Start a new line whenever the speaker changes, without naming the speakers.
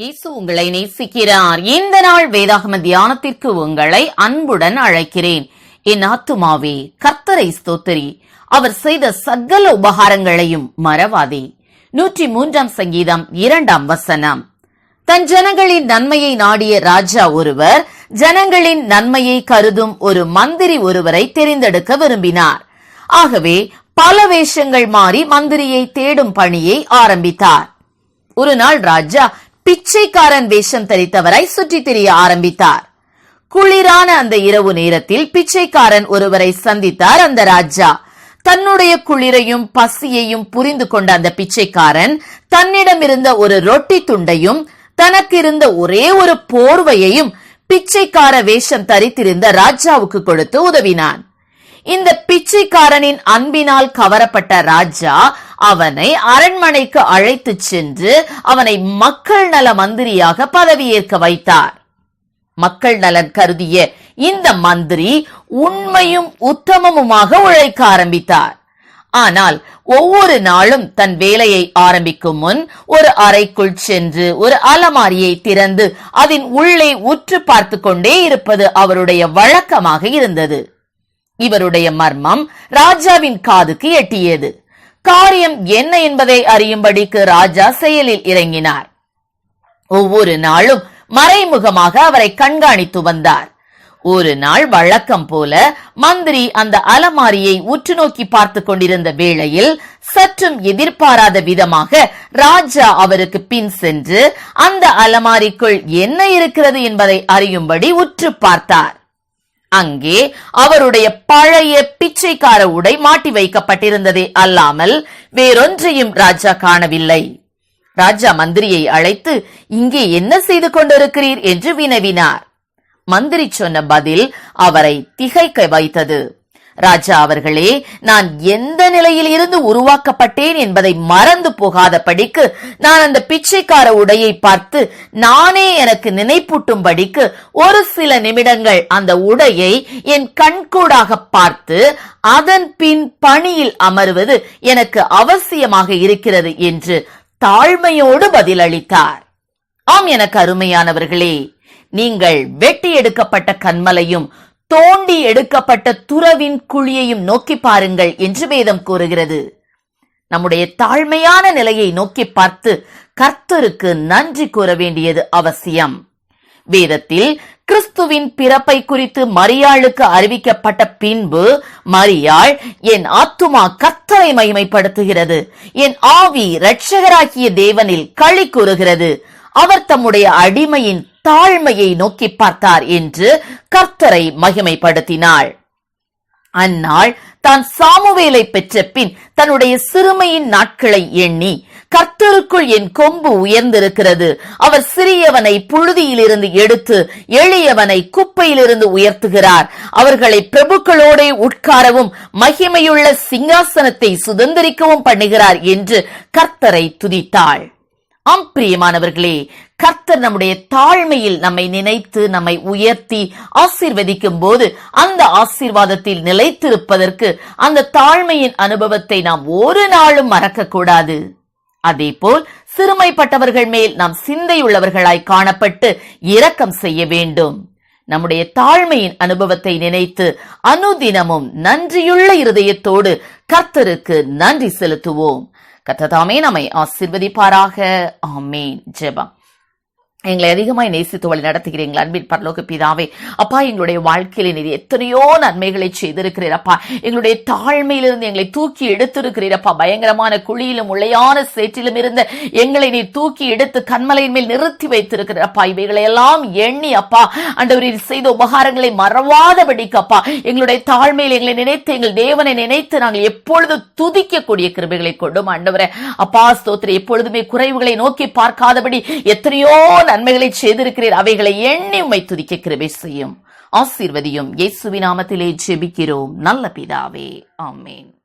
இயேசு உங்களை நேசிக்கிறார். இந்த நாள் வேதாகம தியானத்திற்கு உங்களை அன்புடன் அழைக்கிறேன். என் ஆத்துமாவே கர்த்தரை ஸ்தோத்திரி. அவர் செய்த சகல உபகாரங்களையும் மறவாதே. நூற்றி மூன்றாம் சங்கீதம் இரண்டாம் வசனம். தன் ஜனங்களின் நன்மையை நாடிய ராஜா ஒருவர் ஜனங்களின் நன்மையை கருதும் ஒரு மந்திரி ஒருவரை தெரிந்தெடுக்க விரும்பினார். ஆகவே பல வேஷங்கள் மாறி மந்திரியை தேடும் பணியை ஆரம்பித்தார். ஒரு நாள் ராஜா பிச்சைக்காரன் வேஷம் தரித்தவராய் சுற்றித் திரிய ஆரம்பித்தார். குளிரான அந்த இரவு நேரத்தில் பிச்சைக்காரன் ஒருவரை சந்தித்தார் அந்த ராஜா. தன்னுடைய குளிரையும் பசியையும் புரிந்து கொண்ட அந்த பிச்சைக்காரன் தன்னிடம் இருந்த ஒரு ரொட்டி துண்டையும் தனக்கு இருந்த ஒரே ஒரு போர்வையையும் பிச்சைக்கார வேஷம் தரித்திருந்த ராஜாவுக்கு கொடுத்து உதவினான். இந்த பிச்சைக்காரனின் அன்பினால் கவரப்பட்ட ராஜா அவனை அரண்மனைக்கு அழைத்துச் சென்று அவனை மக்கள் நல மந்திரியாக பதவியேற்க வைத்தார். மக்கள் நலன் கருதிய இந்த மந்திரி உண்மையும் உத்தமமுமாக உழைக்க ஆரம்பித்தார். ஆனால் ஒவ்வொரு நாளும் தன் வேலையை ஆரம்பிக்கும் முன் ஒரு அறைக்குள் சென்று ஒரு அலமாரியை திறந்து அதன் உள்ளே உற்று பார்த்து கொண்டே இருப்பது அவருடைய வழக்கமாக இருந்தது. இவருடைய மர்மம் ராஜாவின் காதுக்கு எட்டியது. காரியம் என்ன என்பதை அறியும்படிக்கு ராஜா செயலில் இறங்கினார். ஒவ்வொரு நாளும் மறைமுகமாக அவரை கண்காணித்து வந்தார். ஒரு நாள் வழக்கம் போல மந்திரி அந்த அலமாரியை உற்று நோக்கி பார்த்து கொண்டிருந்த வேளையில் சற்றும் எதிர்பாராத விதமாக ராஜா அவருக்கு பின் சென்று அந்த அலமாரிக்குள் என்ன இருக்கிறது என்பதை அறியும்படி உற்று பார்த்தார். அங்கே அவருடைய பழைய பிச்சைக்கார உடை மாட்டி வைக்கப்பட்டிருந்ததே அல்லாமல் வேறொன்றையும் ராஜா காணவில்லை. ராஜா மந்திரியை அழைத்து இங்கே என்ன செய்து கொண்டிருக்கிறீர்? என்று வினவினார். மந்திரி சொன்ன பதில் அவரை திகைக்க வைத்தது. ராஜா அவர்களே நான் எந்த நிலையில் இருந்து உருவாக்கப்பட்டேன் என்பதை மறந்து போகாதபடிக்கு நான் அந்த பிச்சைக்கார உடையை பார்த்து நானே எனக்கு நினைப்பூட்டும்படிக்கு ஒரு சில நிமிடங்கள் அந்த உடையை என் கண்கூடாக பார்த்து அதன் பின் பணியில் அமர்வது எனக்கு அவசியமாக இருக்கிறது என்று தாழ்மையோடு பதிலளித்தார். ஆம் எனக்கு அருமையானவர்களே நீங்கள் வெட்டி எடுக்கப்பட்ட கண்மலையும் தோண்டி எடுக்கப்பட்ட துறவின் குழியையும் நோக்கி பாருங்கள் என்று வேதம் கூறுகிறது. நம்முடைய தாழ்மையான நிலையை நோக்கி பார்த்து கர்த்தருக்கு நன்றி கூற வேண்டியது அவசியம். வேதத்தில் கிறிஸ்துவின் பிறப்பை குறித்து மரியாளுக்கு அறிவிக்கப்பட்ட பின்பு மரியாள் என் ஆத்துமா கத்தரை மகிமைப்படுத்துகிறது. என் ஆவி இரட்சகராகிய தேவனில் களி கூறுகிறது. அவர் தம்முடைய அடிமையின் தாழ்மையை நோக்கி பார்த்தார் என்று கர்த்தரை மகிமைப்படுத்தினாள். அந்நாள் தான் சாமுவேலை பெற்ற பின் தன்னுடைய சிறுமையின் நாட்களை எண்ணி கர்த்தருக்குள் என் கொம்பு உயர்ந்திருக்கிறது. அவர் சிறியவனை புழுதியிலிருந்து எடுத்து எளியவனை குப்பையிலிருந்து உயர்த்துகிறார். அவர்களை பிரபுக்களோட உட்காரவும் மகிமையுள்ள சிங்காசனத்தை சுதந்திரிக்கவும் பண்ணுகிறார் என்று கர்த்தரை துதித்தாள். ஆம் பிரியமானவர்களே கர்த்தர் நம்முடைய தாழ்மையில் நம்மை நினைத்து நம்மை உயர்த்தி ஆசீர்வதிக்கும் போது அந்த ஆசீர்வாதத்தில் நிலைத்திருப்பதற்கு அந்த தாழ்மையின் அனுபவத்தை நாம் ஒரு நாளும் மறக்க கூடாது அதேபோல் சிறுமைப்பட்டவர்கள் மேல் நாம் சிந்தையுள்ளவர்களாய் காணப்பட்டு இரக்கம் செய்ய வேண்டும். நம்முடைய தாழ்மையின் அனுபவத்தை நினைத்து அனுதினமும் நன்றியுள்ள இருதயத்தோடு கர்த்தருக்கு நன்றி செலுத்துவோம். கத்ததாமே நம்மை ஆசிர்வதிப்பாராக. ஆமேன். ஜெபம். எங்களை அதிகமாய் நேசித்து வழி நடத்துகிறீங்களா அன்பின் பரலோக பிதாவே. அப்பா எங்களுடைய வாழ்க்கையில நீர் எத்தனையோ நன்மைகளை செய்திருக்கிறீர் அப்பா. எங்களுடைய தாழ்மையிலிருந்து எங்களை தூக்கி எடுத்திருக்கிறீர் அப்பா. பயங்கரமான குழியிலும் உளையான சேற்றிலும் இருந்த எங்களை நீர் தூக்கி எடுத்து கண்மலையின் மேல் நிறுத்தி வைத்திருக்கிறீர் அப்பா. இவைகளை எல்லாம் எண்ணி அப்பா ஆண்டவரீர் செய்த உபகாரங்களை மறவாதபடிக்கு அப்பா. எங்களுடைய தாழ்மையில் எங்களை நினைத்து எங்கள் தேவனை நினைத்து நாங்கள் எப்பொழுது துதிக்கக்கூடிய கிருபைகளை கொண்டும் ஆண்டவரே. அப்பா ஸ்தோத்திரி எப்பொழுதுமே குறைவுகளை நோக்கி பார்க்காதபடி எத்தனையோ நன்மைகளை செய்திருக்கிறீர். அவைகளை எண்ணி உமை துதிக்க கிருபை செய்யும். ஆசீர்வதியும். இயேசுவின் நாமத்திலே ஜெபிக்கிறோம். நல்ல பிதாவே. ஆமேன்.